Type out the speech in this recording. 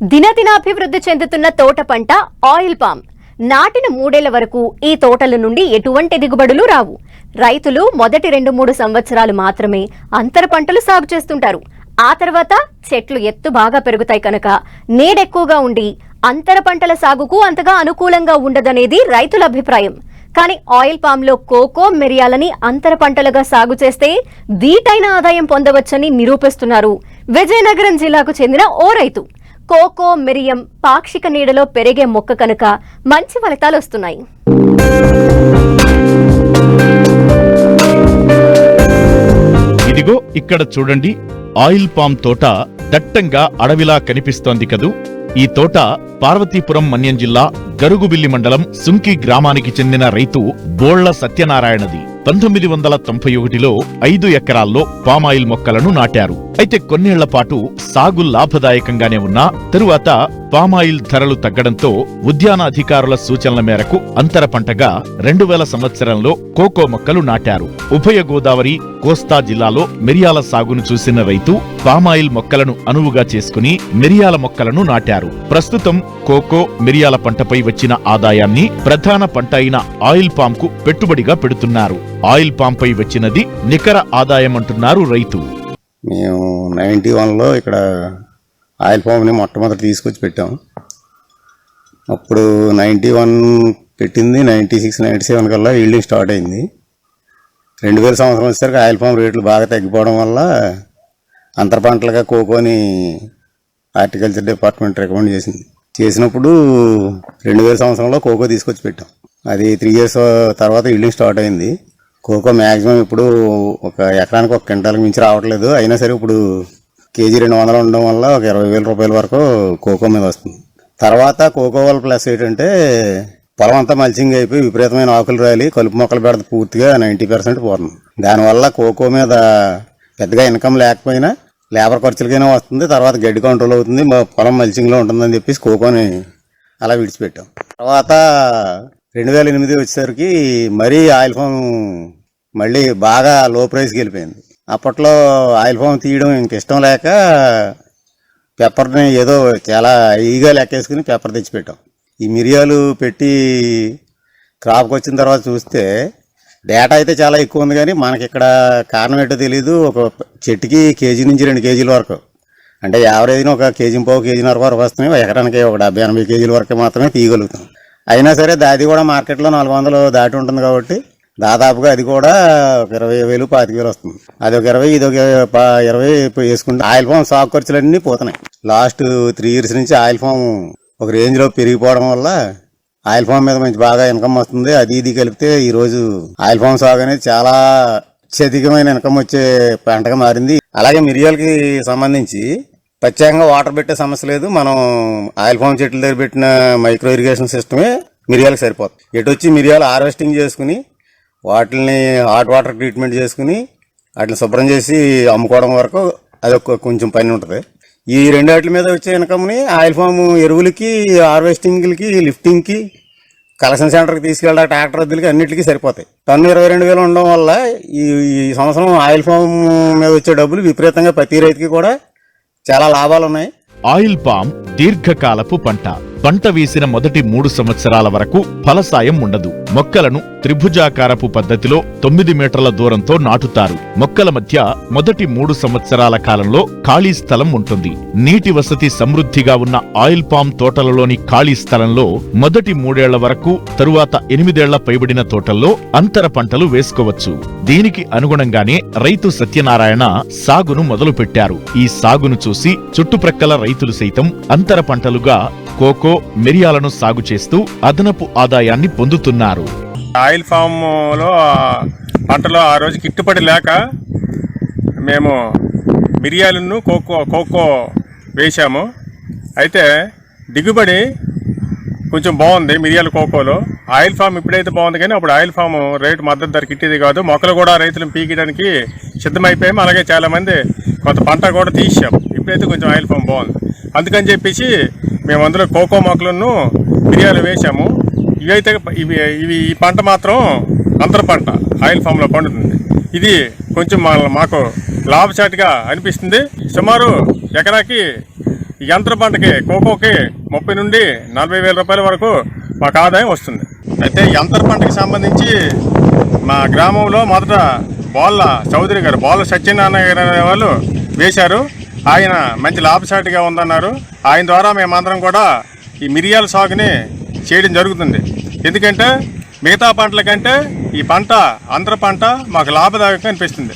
దినదినాభివృద్ధి చెందుతున్న తోట పంట ఆయిల్ పామ్. నాటిన మూడేళ్ళ వరకు ఈ తోటల నుండి ఎటువంటి దిగుబడులు రావు. రైతులు మొదటి రెండు మూడు సంవత్సరాలు మాత్రమే అంతర పంటలు సాగు చేస్తుంటారు. ఆ తర్వాత చెట్లు ఎత్తు బాగా పెరుగుతాయి కనుక నీడెక్కువగా ఉండి అంతర పంటల సాగుకు అంతగా అనుకూలంగా ఉండదనేది రైతుల అభిప్రాయం. కానీ ఆయిల్ పామ్లో కోకో మిరియాలని అంతర పంటలుగా సాగు చేస్తే దీటైన ఆదాయం పొందవచ్చని నిరూపిస్తున్నారు విజయనగరం జిల్లాకు చెందిన ఓ రైతు. కోకో మిరియం పాక్షిక నీడలో పెరిగే మొక్క కనుక మంచి ఫలితాలు వస్తున్నాయి. ఇదిగో ఇక్కడ చూడండి ఆయిల్ పామ్ తోట దట్టంగా అడవిలా కనిపిస్తోంది కదూ. ఈ తోట పార్వతీపురం మన్యం జిల్లా గరుగుబిల్లి మండలం సుంకి గ్రామానికి చెందిన రైతు బోళ్ళ సత్యనారాయణది. పంతొమ్మిది వందల తొంభై ఒకటిలో ఐదు ఎకరాల్లో పామాయిల్ మొక్కలను నాటారు. అయితే కొన్నేళ్ళ పాటు సాగు లాభదాయకంగానే ఉన్నా తరువాత పామాయిల్ ధరలు తగ్గడంతో ఉద్యాన అధికారుల సూచనల మేరకు అంతర పంటగా రెండు వేల సంవత్సరంలో కోకో మొక్కలు నాటారు. ఉభయ గోదావరి కోస్తా జిల్లాలో మిరియాల సాగును చూసిన రైతు పామాయిల్ మొక్కలను అనువుగా చేసుకుని మిరియాల మొక్కలను నాటారు. ప్రస్తుతం కోకో మిరియాల పంటపై వచ్చిన ఆదాయాన్ని ప్రధాన పంట అయిన ఆయిల్ పామ్కు పెట్టుబడిగా పెడుతున్నారు. ఆయిల్ పామ్ పై వచ్చినది నికర ఆదాయం అంటున్నారు రైతు. మేము నైంటీ వన్లో ఇక్కడ ఆయిల్ ఫామ్ని మొట్టమొదటి తీసుకొచ్చి పెట్టాం. అప్పుడు నైంటీ వన్ పెట్టింది నైంటీ సిక్స్ నైంటీ సెవెన్ కల్లా ఈల్డింగ్ స్టార్ట్ అయింది. రెండు వేల సంవత్సరం వచ్చేసరికి ఆయిల్ ఫామ్ రేట్లు బాగా తగ్గిపోవడం వల్ల అంతర పంటలుగా కోకోని హార్టికల్చర్ డిపార్ట్మెంట్ రికమెండ్ చేసింది. చేసినప్పుడు రెండు వేల సంవత్సరంలో కోకో తీసుకొచ్చి పెట్టాం. అది త్రీ ఇయర్స్ తర్వాత ఈల్డింగ్ స్టార్ట్ అయింది. కోకో మ్యాక్సిమం ఇప్పుడు ఒక ఎకరానికి ఒక క్వింటాల్కి మించి రావట్లేదు. అయినా సరే ఇప్పుడు కేజీ రెండు వందలు ఉండడం వల్ల ఒక ఇరవై వేల రూపాయల వరకు కోకో మీద వస్తుంది. తర్వాత కోకో వల్ల ప్లస్ ఏంటంటే పొలం అంతా మల్చింగ్ అయిపోయి విపరీతమైన ఆకులు రాలి కలుపు మొక్కలు పెడత పూర్తిగా నైంటీ పర్సెంట్ పోతుంది దానివల్ల కోకో మీద పెద్దగా ఇన్కమ్ లేకపోయినా లేబర్ ఖర్చులకైనా వస్తుంది తర్వాత గడ్డి కంట్రోల్ అవుతుంది మా పొలం మల్చింగ్లో ఉంటుందని చెప్పేసి కోకోని అలా విడిచిపెట్టాం. తర్వాత రెండు వేల ఎనిమిది వచ్చేసరికి మరీ ఆయిల్ ఫామ్ మళ్ళీ బాగా లో ప్రైస్కి వెళ్ళిపోయింది. అప్పట్లో ఆయిల్ ఫామ్ తీయడం ఇంక ఇష్టం లేక పెప్పర్ని ఏదో చాలా ఈగా లెక్కేసుకుని పెప్పర్ తెచ్చిపెట్టాం. ఈ మిరియాలు పెట్టి క్రాప్కి వచ్చిన తర్వాత చూస్తే డేటా అయితే చాలా ఎక్కువ ఉంది కానీ మనకి ఇక్కడ కారణం ఏంటో తెలియదు ఒక చెట్టుకి కేజీ నుంచి రెండు కేజీల వరకు. అంటే యావరేజ్ని ఒక కేజీ పావు కేజీన్నర వరకు వస్తున్నాయి. ఎకరానికి ఒక డెబ్బై ఎనభై కేజీల వరకు మాత్రమే తీయగలుగుతాం. అయినా సరే దాది కూడా మార్కెట్లో నాలుగు వందలు దాటి ఉంటుంది కాబట్టి దాదాపుగా అది కూడా ఒక ఇరవై వేలు పాతిక వేలు వస్తుంది. అది ఒక ఇరవై ఇది ఒక ఇరవై వేసుకుంటే ఆయిల్ ఫామ్ సాగు ఖర్చులన్నీ పోతున్నాయి. లాస్ట్ త్రీ ఇయర్స్ నుంచి ఆయిల్ ఫామ్ ఒక రేంజ్లో పెరిగిపోవడం వల్ల ఆయిల్ ఫామ్ మీద మంచి బాగా ఇన్కమ్ వస్తుంది. అది ఇది కలిపితే ఈరోజు ఆయిల్ ఫామ్ సాగు అనేది చాలా అత్యధికమైన ఇన్కమ్ వచ్చే పంటగా మారింది. అలాగే మిరియాలకి సంబంధించి ప్రత్యేకంగా వాటర్ పెట్టే సమస్య లేదు. మనం ఆయిల్ ఫామ్ చెట్ల దగ్గర పెట్టిన మైక్రో ఇరిగేషన్ సిస్టమే మిరియాలకు సరిపోతుంది. ఎటు వచ్చి మిరియాలు హార్వెస్టింగ్ చేసుకుని వాటిని హాట్ వాటర్ ట్రీట్మెంట్ చేసుకుని వాటిని శుభ్రం చేసి అమ్ముకోవడం వరకు అదొక కొంచెం పని ఉంటుంది. ఈ రెండు వాటి మీద వచ్చే ఇన్కమ్ని ఆయిల్ ఫామ్ ఎరువులకి హార్వెస్టింగ్లకి లిఫ్టింగ్కి కలెక్షన్ సెంటర్కి తీసుకెళ్ళడానికి ట్రాక్టర్ వద్దులకి అన్నిటికీ సరిపోతాయి. టన్ను ఇరవై రెండు వేలు ఉండడం వల్ల ఈ ఈ సంవత్సరం ఆయిల్ ఫామ్ మీద వచ్చే డబ్బులు విపరీతంగా ప్రతి రైతుకి కూడా చాలా లాభాలు ఉన్నాయి. ఆయిల్ పామ్ దీర్ఘకాలపు పంట. పంట వేసిన మొదటి మూడు సంవత్సరాల వరకు ఫలసాయం ఉండదు. మొక్కలను త్రిభుజాకారపు పద్ధతిలో తొమ్మిది మీటర్ల దూరంతో నాటుతారు. మొక్కల మధ్య మొదటి మూడు సంవత్సరాల కాలంలో ఖాళీ స్థలం ఉంటుంది. నీటి వసతి సమృద్ధిగా ఉన్న ఆయిల్ పామ్ తోటలలోని ఖాళీ స్థలంలో మొదటి మూడేళ్ళ వరకు తరువాత ఎనిమిదేళ్ళ పైబడిన తోటల్లో అంతర పంటలు వేసుకోవచ్చు. దీనికి అనుగుణంగానే రైతు సత్యనారాయణ సాగును మొదలుపెట్టారు. ఈ సాగును చూసి చుట్టుప్రక్కల రైతులు సైతం అంతర పంటలుగా కోకో మిరియాలను సాగు చేస్తూ అదనపు ఆదాయాన్ని పొందుతున్నారు. ఆయిల్ ఫామ్లో పంటలో ఆ రోజు గిట్టుబడి లేక మేము మిరియాలను కోకో కోకో వేశాము. అయితే దిగుబడి కొంచెం బాగుంది మిరియాల కోకోలో. ఆయిల్ ఫామ్ ఇప్పుడైతే బాగుంది కానీ అప్పుడు ఆయిల్ ఫామ్ రేటు మద్దతు ధర కిట్టేది కాదు. మొక్కలు కూడా రైతులను పీకడానికి సిద్ధమైపోయాము. అలాగే చాలామంది కొంత పంట కూడా తీసాం ఇప్పుడైతే కొంచెం ఆయిల్ ఫామ్ బాగుంది. అందుకని చెప్పేసి మేము అందులో కోకో మొక్కలను మిరియాలు వేసాము ఇవైతే ఇవి ఇవి ఈ పంట మాత్రం అంతర పంట ఆయిల్ ఫామ్లో పండుతుంది. ఇది కొంచెం మా- మాకు లాభసాటిగా అనిపిస్తుంది. సుమారు ఎకరాకి ఈ యంత్ర పంటకి కోకోకి ముప్పై నుండి నలభై వేల రూపాయల వరకు మాకు ఆదాయం వస్తుంది. అయితే యంత్ర పంటకి సంబంధించి మా గ్రామంలో మొదట బోళ్ళ చౌదరి గారు బోళ్ళ సత్యనారాయణ గారు అనే వాళ్ళు వేశారు. ఆయన మంచి లాభసాటిగా ఉందన్నారు. ఆయన ద్వారా మేమందరం కూడా ఈ మిరియాల సాగుని చేయడం జరుగుతుంది. ఎందుకంటే మిగతా పంటల కంటే ఈ పంట అంతర పంట మాకు లాభదాయకంగా అనిపిస్తుంది.